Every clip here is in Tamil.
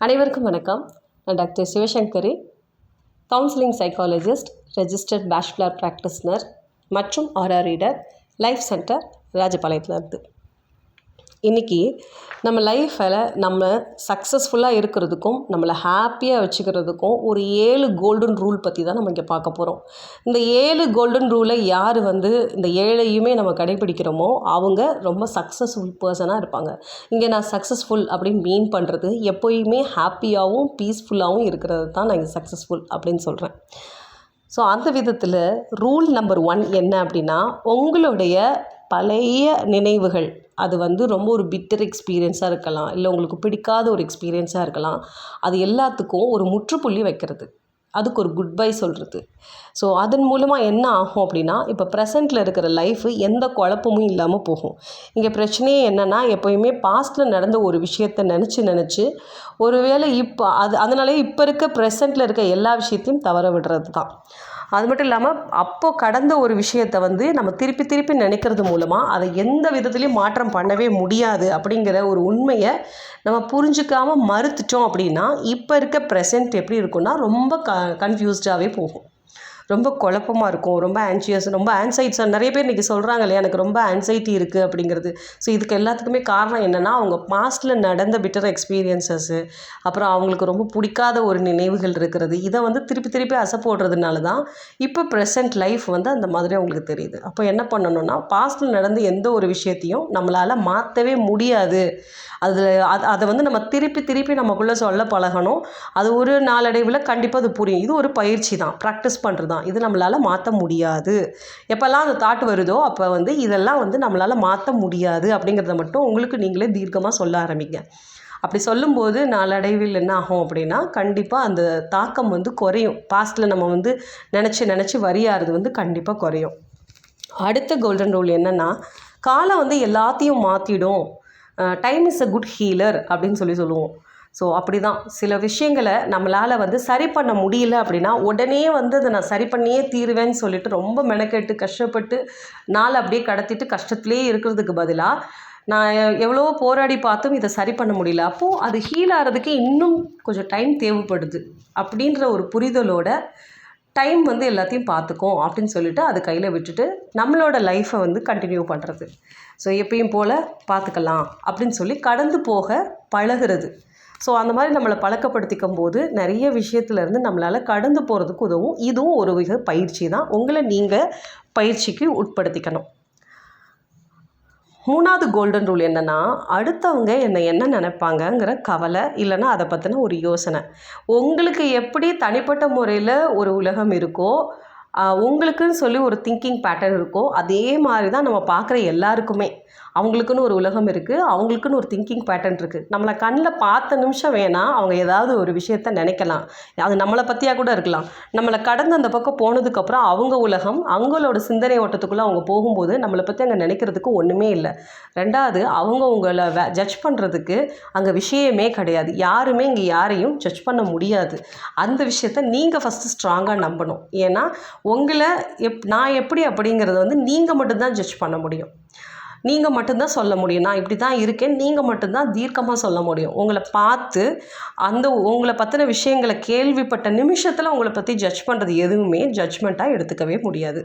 அனைவருக்கும் வணக்கம். நான் doctor Sivasankari counselling psychologist registered bachelor practitioner மற்றும் R R reader life centre ராஜபாளையத்தில் இருந்து இன்றைக்கி நம்ம லைஃப்பில் நம்ம சக்ஸஸ்ஃபுல்லாக இருக்கிறதுக்கும் நம்மளை ஹாப்பியாக வச்சுக்கிறதுக்கும் ஒரு ஏழு கோல்டன் ரூல் பற்றி தான் நம்ம இங்கே பார்க்க போகிறோம் இந்த ஏழு கோல்டன் ரூலை யார் வந்து இந்த ஏழையுமே நம்ம கடைபிடிக்கிறோமோ அவங்க ரொம்ப சக்ஸஸ்ஃபுல் பர்சனாக இருப்பாங்க. இங்கே நான் சக்ஸஸ்ஃபுல் அப்படின்னு மீன் பண்ணுறது எப்போயுமே ஹாப்பியாகவும் பீஸ்ஃபுல்லாகவும் இருக்கிறது தான் நான் இங்கே சக்ஸஸ்ஃபுல் அப்படின்னு சொல்கிறேன் ஸோ அந்த விதத்தில் ரூல் நம்பர் ஒன் என்ன அப்படின்னா உங்களுடைய பழைய நினைவுகள். அது வந்து ரொம்ப ஒரு பிட்டர் எக்ஸ்பீரியன்ஸாக இருக்கலாம். இல்லை உங்களுக்கு பிடிக்காத ஒரு எக்ஸ்பீரியன்ஸாக இருக்கலாம். அது எல்லாத்துக்கும் ஒரு முற்றுப்புள்ளி வைக்கிறது. அதுக்கு ஒரு குட் பை சொல்கிறது ஸோ அதன் மூலமாக என்ன ஆகும் அப்படின்னா இப்போ ப்ரெசண்ட்டில் இருக்கிற லைஃபு எந்த குழப்பமும் இல்லாமல் போகும். இங்கே பிரச்சனையே என்னென்னா எப்போயுமே பாஸ்ட்டில் நடந்த ஒரு விஷயத்தை நினச்சி நினச்சி ஒருவேளை இப்போ அது அதனாலே இப்போ இருக்க ப்ரெசண்ட்டில் இருக்க எல்லா விஷயத்தையும் தவற விடுறது தான் அது மட்டும் இல்லாமல் அப்போது கடந்த ஒரு விஷயத்தை வந்து நம்ம திருப்பி திருப்பி நினைக்கிறது மூலமாக அதை எந்த விதத்துலையும் மாற்றம் பண்ணவே முடியாது அப்படிங்கிற ஒரு உண்மையை நம்ம புரிஞ்சுக்காமல் மறுத்துட்டோம் அப்படின்னா இப்போ இருக்க ப்ரெசன்ட் எப்படி இருக்கும்னா ரொம்ப க கன்ஃபியூஸ்டாகவே போகும். ரொம்ப குழப்பமாக இருக்கும் ரொம்ப ஆன்சியஸ் ரொம்ப ஆன்சைட்ஸ் நிறைய பேர் இன்றைக்கி சொல்கிறாங்க இல்லையா எனக்கு ரொம்ப ஆன்சைட்டி இருக்குது அப்படிங்கிறது. ஸோ இதுக்கு எல்லாத்துக்குமே காரணம் என்னென்னா அவங்க பாஸ்ட்டில் நடந்த பிட்டர் எக்ஸ்பீரியன்சஸ்ஸு அப்புறம் அவங்களுக்கு ரொம்ப பிடிக்காத ஒரு நினைவுகள் இருக்கிறது. இதை வந்து திருப்பி திருப்பி அசை போடுறதுனால தான் இப்போ ப்ரெசன்ட் லைஃப் வந்து அந்த மாதிரி அவங்களுக்கு தெரியுது. அப்போ என்ன பண்ணணும்னா பாஸ்ட்டில் நடந்த எந்த ஒரு விஷயத்தையும் நம்மளால் மாற்றவே முடியாது. அதில் அது அதை வந்து நம்ம திருப்பி திருப்பி நமக்குள்ளே சொல்ல பழகணும். அது ஒரு நாளடைவில் கண்டிப்பாக அது புரியும். இது ஒரு பயிற்சி தான். ப்ராக்டிஸ் பண்ணுறது தான் இது நம்மளால் மாற்ற முடியாது. எப்போல்லாம் அந்த தாட் வருதோ அப்போ வந்து இதெல்லாம் வந்து நம்மளால் மாற்ற முடியாது அப்படிங்கிறத மட்டும் உங்களுக்கு நீங்களே தீர்க்கமாக சொல்ல ஆரம்பிங்க. அப்படி சொல்லும்போது நாளடைவில் என்ன ஆகும் அப்படின்னா கண்டிப்பாக அந்த தாக்கம் வந்து குறையும். பாஸ்ட்டில் நம்ம வந்து நினச்சி நினச்சி வரியாறது வந்து கண்டிப்பாக குறையும். அடுத்த கோல்டன் ரூல் என்னென்னா காலம் வந்து எல்லாத்தையும் மாற்றிடும் time is a good healer அப்படின்னு சொல்லி சொல்லுவோம். ஸோ அப்படி தான் சில விஷயங்களை நம்மளால் வந்து சரி பண்ண முடியல அப்படின்னா உடனே வந்து அதை நான் சரி பண்ணியே தீருவேன்னு சொல்லிட்டு ரொம்ப மெனக்கெட்டு கஷ்டப்பட்டு நாள் அப்படியே கடத்திட்டு கஷ்டத்துலேயே இருக்கிறதுக்கு பதிலாக நான் எவ்வளோ போராடி பார்த்தும் இதை சரி பண்ண முடியல. அப்போது அது ஹீல் ஆகிறதுக்கு இன்னும் கொஞ்சம் டைம் தேவைப்படுது. அப்படின்ற ஒரு புரிதலோட டைம் வந்து எல்லாத்தையும் பார்த்துக்கும் அப்படின்னு சொல்லிட்டு அது கையில் விட்டுட்டு நம்மளோட லைஃப்பை வந்து கண்டினியூ பண்ணுறது ஸோ எப்பயும் போல் பார்த்துக்கலாம் அப்படின்னு சொல்லி கடந்து போக பழகிறது. ஸோ அந்த மாதிரி நம்மளை பழக்கப்படுத்திக்கும் போது நிறைய விஷயத்துலேருந்து நம்மளால் கடந்து போகிறதுக்கு உதவும். இதுவும் ஒரு வகை பயிற்சி தான். உங்களை நீங்கள் பயிற்சிக்கு உட்படுத்திக்கணும். மூணாவது கோல்டன் ரூல் என்னென்னா அடுத்தவங்க என்னை என்ன நினைப்பாங்கங்கிற கவலை இல்லைன்னா அதை பற்றின ஒரு யோசனை. உங்களுக்கு எப்படி தனிப்பட்ட முறையில் ஒரு உலகம் இருக்கோ உங்களுக்குன்னு சொல்லி ஒரு திங்கிங் பேட்டர்ன் இருக்கோ அதே மாதிரி தான் நம்ம பார்க்குற எல்லாருக்குமே. அவங்களுக்குன்னு ஒரு உலகம் இருக்குது அவங்களுக்குன்னு ஒரு திங்கிங் பேட்டர்ன் இருக்குது நம்மளை கண்ணில் பார்த்த நிமிஷம் வேணால் அவங்க ஏதாவது ஒரு விஷயத்த நினைக்கலாம். அது நம்மளை பற்றியாக கூட இருக்கலாம். நம்மளை கடந்து அந்த பக்கம் போனதுக்கப்புறம் அவங்க உலகம் அவங்களோட சிந்தனை ஓட்டத்துக்குள்ளே அவங்க போகும்போது நம்மளை பற்றி அங்கே நினைக்கிறதுக்கு ஒன்றுமே இல்லை. ரெண்டாவது அவங்க உங்களை வே ஜட்ஜ் பண்ணுறதுக்கு அங்கே விஷயமே கிடையாது. யாருமே இங்கே யாரையும் ஜட்ஜ் பண்ண முடியாது. அந்த விஷயத்த நீங்கள் ஃபஸ்ட்டு ஸ்ட்ராங்காக நம்பணும். ஏன்னா உங்களை எப் நான் எப்படி அப்படிங்கிறத வந்து நீங்கள் மட்டும்தான் ஜட்ஜ் பண்ண முடியும். நீங்கள் மட்டும்தான் சொல்ல முடியும். நான் இப்படி தான் இருக்கேன். நீங்கள் மட்டும்தான் தீர்க்கமாக சொல்ல முடியும். உங்களை பார்த்து அந்த உங்களை பற்றின விஷயங்களை கேள்விப்பட்ட நிமிஷத்தில் உங்களை பற்றி ஜட்ஜ் பண்ணுறது எதுவுமே ஜட்ஜ்மெண்ட்டாக எடுத்துக்கவே முடியாது.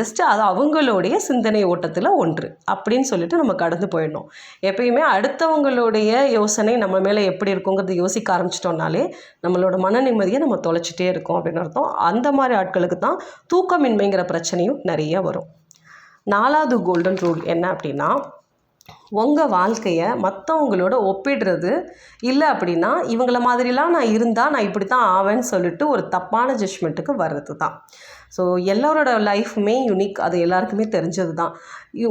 ஜஸ்ட்டு அது அவங்களுடைய சிந்தனை ஓட்டத்தில் ஒன்று. அப்படின்னு சொல்லிட்டு நம்ம கடந்து போயிடணும். எப்பயுமே அடுத்தவங்களுடைய யோசனை நம்ம மேலே எப்படி இருக்குங்கிறது யோசிக்க ஆரம்பிச்சிட்டோம்னாலே நம்மளோட மன நிம்மதியை நம்ம தொலைச்சிட்டே இருக்கோம் அப்படின்னு அர்த்தம். அந்த மாதிரி ஆட்களுக்கு தான் தூக்கமின்மைங்கிற பிரச்சனையும் நிறைய வரும். நாலாவது கோல்டன் ரூல் என்ன அப்படின்னா உங்கள் வாழ்க்கையை மற்றவங்களோட ஒப்பிடுறது. இல்லை அப்படின்னா இவங்கள மாதிரிலாம் நான் இருந்தால் நான் இப்படி தான் ஆவேன்னு சொல்லிட்டு ஒரு தப்பான ஜட்மெண்ட்டுக்கு வர்றது தான் ஸோ எல்லோரோட லைஃப்புமே யுனிக் அது எல்லாருக்குமே தெரிஞ்சது தான்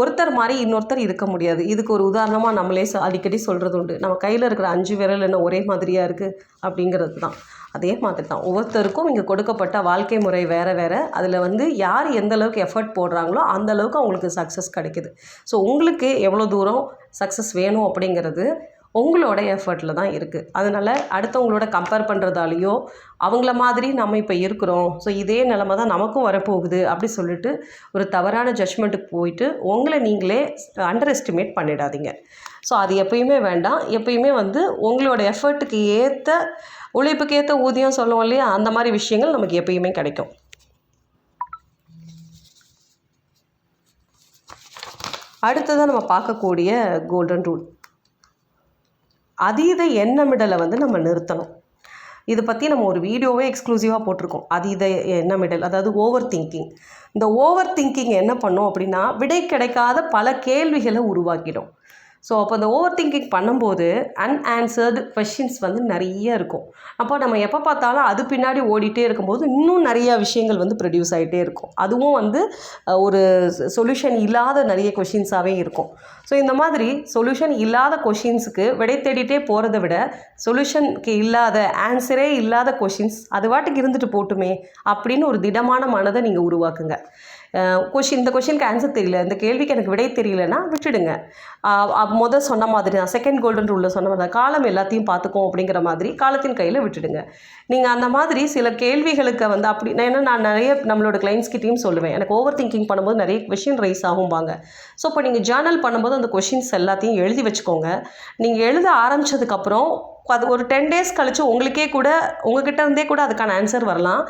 ஒருத்தர் மாதிரி இன்னொருத்தர் இருக்க முடியாது. இதுக்கு ஒரு உதாரணமாக நம்மளே அடிக்கடி சொல்கிறது உண்டு. நம்ம கையில் இருக்கிற அஞ்சு விரல் என்ன ஒரே மாதிரியாக இருக்குது அப்படிங்கிறது தான் அதே மாதிரி தான் ஒவ்வொருத்தருக்கும் இங்கே கொடுக்கப்பட்ட வாழ்க்கை முறை வேறு வேறு. அதில் வந்து யார் எந்த அளவுக்கு எஃபர்ட் போடுறாங்களோ அந்த அளவுக்கு அவங்களுக்கு சக்ஸஸ் கிடைக்குது. ஸோ உங்களுக்கு எவ்வளோ தூரம் சக்ஸஸ் வேணும் அப்படிங்கிறது உங்களோட எஃபர்ட்டில் தான் இருக்குது அதனால் அடுத்தவங்களோட கம்பேர் பண்ணுறதாலேயோ அவங்கள மாதிரி நம்ம இப்போ இருக்கிறோம். ஸோ இதே நிலமை தான் நமக்கும் வரப்போகுது அப்படி சொல்லிட்டு ஒரு தவறான ஜட்ஜ்மெண்ட்டுக்கு போயிட்டு உங்களை நீங்களே அண்டர் எஸ்டிமேட் பண்ணிடாதீங்க. ஸோ அது எப்பயுமே வேண்டாம். எப்பயுமே வந்து உங்களோட எஃபர்ட்டுக்கு ஏற்ற உழைப்புக்கு ஏற்ற ஊதியம் சொல்லுவோம் இல்லையா? அந்த மாதிரி விஷயங்கள் நமக்கு எப்பயுமே கிடைக்கும். அடுத்ததாக நம்ம பார்க்கக்கூடிய கோல்டன் ரூல் அதீத எண்ணமிடலை வந்து நம்ம நிறுத்தணும். இதை பற்றி நம்ம ஒரு வீடியோவே எக்ஸ்க்ளூசிவாக போட்டிருக்கோம். அதீத எண்ணமிடல் அதாவது ஓவர் திங்கிங் இந்த ஓவர் திங்கிங் என்ன பண்ணும் அப்படின்னா விடை கிடைக்காத பல கேள்விகளை உருவாக்கிடும். ஸோ அப்போ அந்த ஓவர் திங்கிங் பண்ணும்போது அன்ஆன்சர்டு கொஷின்ஸ் வந்து நிறைய இருக்கும். அப்போ நம்ம எப்போ பார்த்தாலும் அது பின்னாடி ஓடிட்டே இருக்கும்போது இன்னும் நிறையா விஷயங்கள் வந்து ப்ரொடியூஸ் ஆகிட்டே இருக்கும். அதுவும் வந்து ஒரு சொல்யூஷன் இல்லாத நிறைய கொஷின்ஸாகவே இருக்கும். ஸோ இந்த மாதிரி சொல்யூஷன் இல்லாத கொஷின்ஸுக்கு விடை தேடிட்டே போகிறத விட சொல்யூஷனுக்கு இல்லாத ஆன்சரே இல்லாத கொஷின்ஸ் அது வாட்டுக்கு இருந்துட்டு போட்டுமே அப்படின்னு ஒரு திடமான மனதை நீங்கள் உருவாக்குங்க. கொஷின் இந்த கொஷினுக்கு ஆன்சர் தெரியல. இந்த கேள்விக்கு எனக்கு விடை தெரியலன்னா விட்டுடுங்க. முதல் சொன்ன மாதிரி தான் செகண்ட் கோல்டன் ரூலில் சொன்ன மாதிரி தான் காலம் எல்லாத்தையும் பார்த்துக்கும் அப்படிங்கிற மாதிரி காலத்தின் கையில் விட்டுடுங்க. நீங்கள் அந்த மாதிரி சில கேள்விகளுக்கு வந்து அப்படி நான் என்ன நான் நிறைய நம்மளோட கிளைண்ட்ஸ்கிட்டையும் சொல்லுவேன். எனக்கு ஓவர் திங்கிங் பண்ணும்போது நிறைய கொஷின் ரைஸ் ஆகும்பாங்க. ஸோ இப்போ நீங்கள் ஜேர்னல் பண்ணும்போது அந்த கொஷின்ஸ் எல்லாத்தையும் எழுதி வச்சுக்கோங்க. நீங்கள் எழுத ஆரம்பிச்சதுக்கப்புறம் அது ஒரு டென் டேஸ் கழிச்சு உங்களுக்கே கூட உங்ககிட்ட இருந்தே கூட அதுக்கான ஆன்சர் வரலாம்.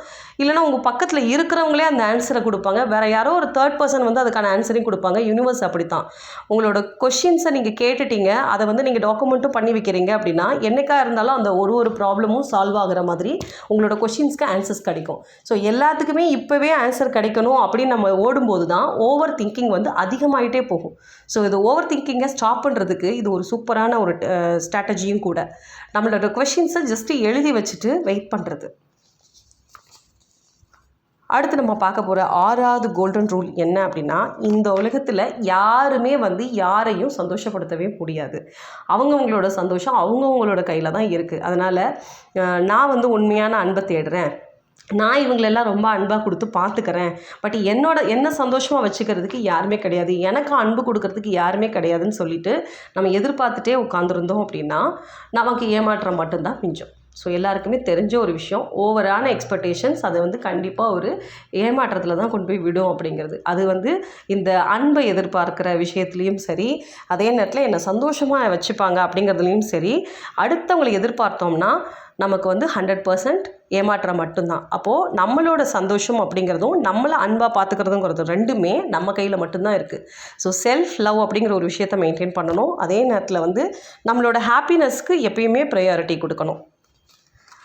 இல்லைனா உங்கள் பக்கத்தில் இருக்கிறவங்களே அந்த ஆன்சரை கொடுப்பாங்க. வேறு யாரோ ஒரு தேர்ட் பர்சன் வந்து அதுக்கான ஆன்சரையும் கொடுப்பாங்க. யூனிவர்ஸ் அப்படித்தான். உங்களோட கொஷின்ஸை நீங்கள் கேட்டுட்டீங்க. அதை வந்து நீங்கள் டாக்குமெண்ட்டும் பண்ணி வைக்கிறீங்க அப்படின்னா என்னைக்காக இருந்தாலும் அந்த ஒரு ஒரு ப்ராப்ளமும் சால்வ் ஆகிற மாதிரி உங்களோட கொஷின்ஸ்க்கு ஆன்சர்ஸ் கிடைக்கும். ஸோ எல்லாத்துக்குமே இப்போவே ஆன்சர் கிடைக்கணும் அப்படின்னு நம்ம ஓடும்போது தான் ஓவர் திங்கிங் வந்து அதிகமாகிட்டே போகும். ஸோ இது ஓவர் திங்கிங்கை ஸ்டாப் பண்ணுறதுக்கு இது ஒரு சூப்பரான ஒரு ஸ்ட்ராட்டஜியும் கூட. நம்மளோட கொஷின்ஸை ஜஸ்ட்டு எழுதி வச்சுட்டு வெயிட் பண்ணுறது அடுத்து நம்ம பார்க்க போகிற ஆறாவது கோல்டன் ரூல் என்ன அப்படின்னா இந்த உலகத்தில் யாருமே வந்து யாரையும் சந்தோஷப்படுத்தவே முடியாது. அவங்கவுங்களோட சந்தோஷம் அவங்கவுங்களோட கையில் தான் இருக்குது அதனால் நான் வந்து உண்மையான அன்பை தேடுறேன். நான் இவங்களெல்லாம் ரொம்ப அன்பாக கொடுத்து பார்த்துக்கிறேன் பட் என்னோட என்ன சந்தோஷமாக வச்சுக்கிறதுக்கு யாருமே கிடையாது. எனக்கு அன்பு கொடுக்கறதுக்கு யாருமே கிடையாதுன்னு சொல்லிட்டு நம்ம எதிர்பார்த்துட்டே உட்காந்துருந்தோம் அப்படின்னா நமக்கு ஏமாற்றம் மட்டும்தான் மிஞ்சும். ஸோ எல்லாருக்குமே தெரிஞ்ச ஒரு விஷயம் ஓவரான எக்ஸ்பெக்டேஷன்ஸ் அதை வந்து கண்டிப்பாக ஒரு ஏமாற்றத்தில் தான் கொண்டு போய் விடும் அப்படிங்கிறது. அது வந்து இந்த அன்பை எதிர்பார்க்குற விஷயத்துலேயும் சரி அதே நேரத்தில் என்னை சந்தோஷமாக வச்சுப்பாங்க அப்படிங்கிறதுலையும் சரி அடுத்தவங்களை எதிர்பார்த்தோம்னா நமக்கு வந்து ஹண்ட்ரட் பர்சன்ட் ஏமாற்றம் மட்டும்தான். அப்போது நம்மளோட சந்தோஷம் அப்படிங்கிறதும் நம்மளை அன்பாக பார்த்துக்கிறதுங்கிறது ரெண்டுமே நம்ம கையில் மட்டும்தான் இருக்குது ஸோ செல்ஃப் லவ் அப்படிங்கிற ஒரு விஷயத்தை மெயின்டைன் பண்ணணும். அதே நேரத்தில் வந்து நம்மளோட ஹாப்பினஸ்க்கு எப்பயுமே ப்ரையாரிட்டி கொடுக்கணும்.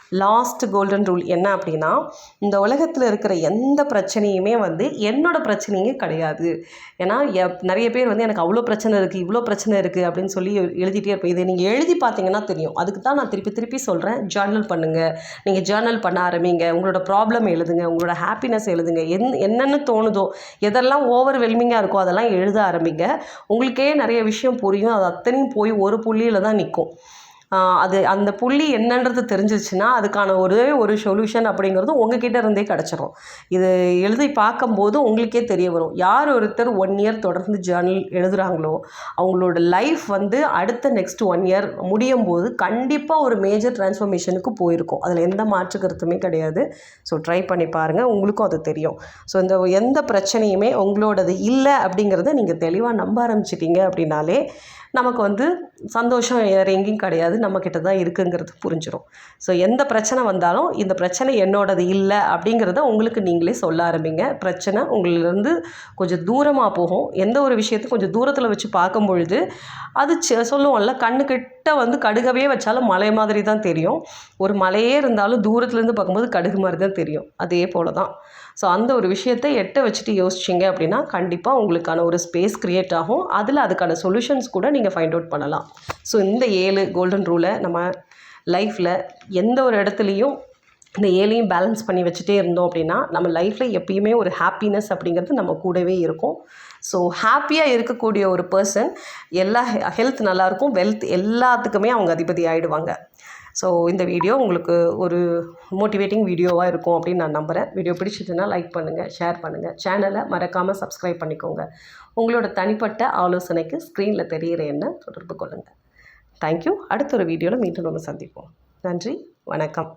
லாஸ்ட் கோல்டன் ரூல் என்ன அப்படின்னா இந்த உலகத்தில் இருக்கிற எந்த பிரச்சனையுமே வந்து என்னோட பிரச்சனையே கிடையாது. ஏன்னா எப்- நிறைய பேர் வந்து எனக்கு அவ்வளோ பிரச்சனை இருக்குது இவ்வளோ பிரச்சனை இருக்குது அப்படின்னு சொல்லி எழுதிட்டே இருப்பேன். இதை நீங்கள் எழுதி பார்த்தீங்கன்னா தெரியும். அதுக்கு தான் நான் திருப்பி திருப்பி சொல்கிறேன் ஜேர்னல் பண்ணுங்கள் நீங்கள் ஜேர்னல் பண்ண ஆரம்பிங்க. உங்களோட ப்ராப்ளம் எழுதுங்க. உங்களோட ஹாப்பினஸ் எழுதுங்க. என் என்னென்னு தோணுதோ எதெல்லாம் ஓவர் வெல்மிங்காக இருக்கோ அதெல்லாம் எழுத ஆரம்பிங்க. உங்களுக்கே நிறைய விஷயம் புரியும். அது அத்தனையும் போய் ஒரு புள்ளியில் தான் நிற்கும் அது அந்த புள்ளி என்னன்றது தெரிஞ்சிச்சுன்னா அதுக்கான ஒரே ஒரு சொல்யூஷன் அப்படிங்கிறது உங்ககிட்ட இருந்தே கிடச்சிரும். இது எழுதி பார்க்கும்போது உங்களுக்கே தெரிய வரும். யார் ஒருத்தர் ஒன் இயர் தொடர்ந்து ஜேர்னல் எழுதுகிறாங்களோ அவங்களோட லைஃப் வந்து அடுத்த நெக்ஸ்ட் ஒன் இயர் முடியும் போது கண்டிப்பாக ஒரு மேஜர் டிரான்ஸ்ஃபர்மேஷனுக்கு போயிருக்கும். அதில் எந்த மாற்று கருத்துமே கிடையாது. ஸோ ட்ரை பண்ணி பாருங்கள் உங்களுக்கும் அது தெரியும். ஸோ இந்த எந்த பிரச்சனையுமே உங்களோடது இல்லை அப்படிங்கிறத நீங்கள் தெளிவாக நம்ப ஆரம்பிச்சிட்டிங்க அப்படின்னாலே நமக்கு வந்து சந்தோஷம் வேறு எங்கேயும் கிடையாது. நம்மக்கிட்ட தான் இருக்குங்கிறது புரிஞ்சிடும் ஸோ எந்த பிரச்சனை வந்தாலும் இந்த பிரச்சனை என்னோடது இல்லை அப்படிங்கிறத உங்களுக்கு நீங்களே சொல்ல ஆரம்பிங்க. பிரச்சனை உங்களிலிருந்து கொஞ்சம் தூரமாக போகும். எந்த ஒரு விஷயத்தையும் கொஞ்சம் தூரத்தில் வச்சு பார்க்கும் பொழுது அது செ- சொல்லுவோம்ல கண்ணுக்கு கிட்ட வந்து கடுகவே வச்சாலும் மலை மாதிரி தான் தெரியும். ஒரு மலையே இருந்தாலும் தூரத்துலேருந்து பார்க்கும்போது கடுகு மாதிரி தான் தெரியும். அதே போல் தான் ஸோ அந்த ஒரு விஷயத்தை எட்ட வச்சுட்டு யோசிச்சிங்க அப்படின்னா கண்டிப்பாக உங்களுக்கான ஒரு ஸ்பேஸ் க்ரியேட் ஆகும். அதில் அதுக்கான சொல்யூஷன்ஸ் கூட நீங்கள் ஃபைண்ட் அவுட் பண்ணலாம். ஸோ இந்த ஏழு கோல்டன் ரூலை நம்ம லைஃப்பில் எந்த ஒரு இடத்துலையும் இந்த ஏழையும் பேலன்ஸ் பண்ணி வச்சுட்டே இருந்தோம் அப்படின்னா நம்ம லைஃப்பில் எப்பயுமே ஒரு ஹாப்பினஸ் அப்படிங்கிறது நம்ம கூடவே இருக்கும். ஸோ ஹாப்பியாக இருக்கக்கூடிய ஒரு பர்சன் எல்லா ஹெல்த் நல்லாயிருக்கும் வெல்த் எல்லாத்துக்குமே அவங்க அதிபதி ஆகிடுவாங்க ஸோ இந்த வீடியோ உங்களுக்கு ஒரு மோட்டிவேட்டிங் வீடியோவாக இருக்கும் அப்படின்னு நான் நம்புகிறேன் வீடியோ பிடிச்சதுன்னா லைக் பண்ணுங்கள் ஷேர் பண்ணுங்கள் சேனலை மறக்காமல் சப்ஸ்கிரைப் பண்ணிக்கோங்க. உங்களோட தனிப்பட்ட ஆலோசனைக்கு ஸ்க்ரீனில் தெரிகிற என்ன தொடர்பு கொள்ளுங்கள் தேங்க்யூ அடுத்த ஒரு வீடியோவில் மீண்டும் நம்ம சந்திப்போம். நன்றி வணக்கம்.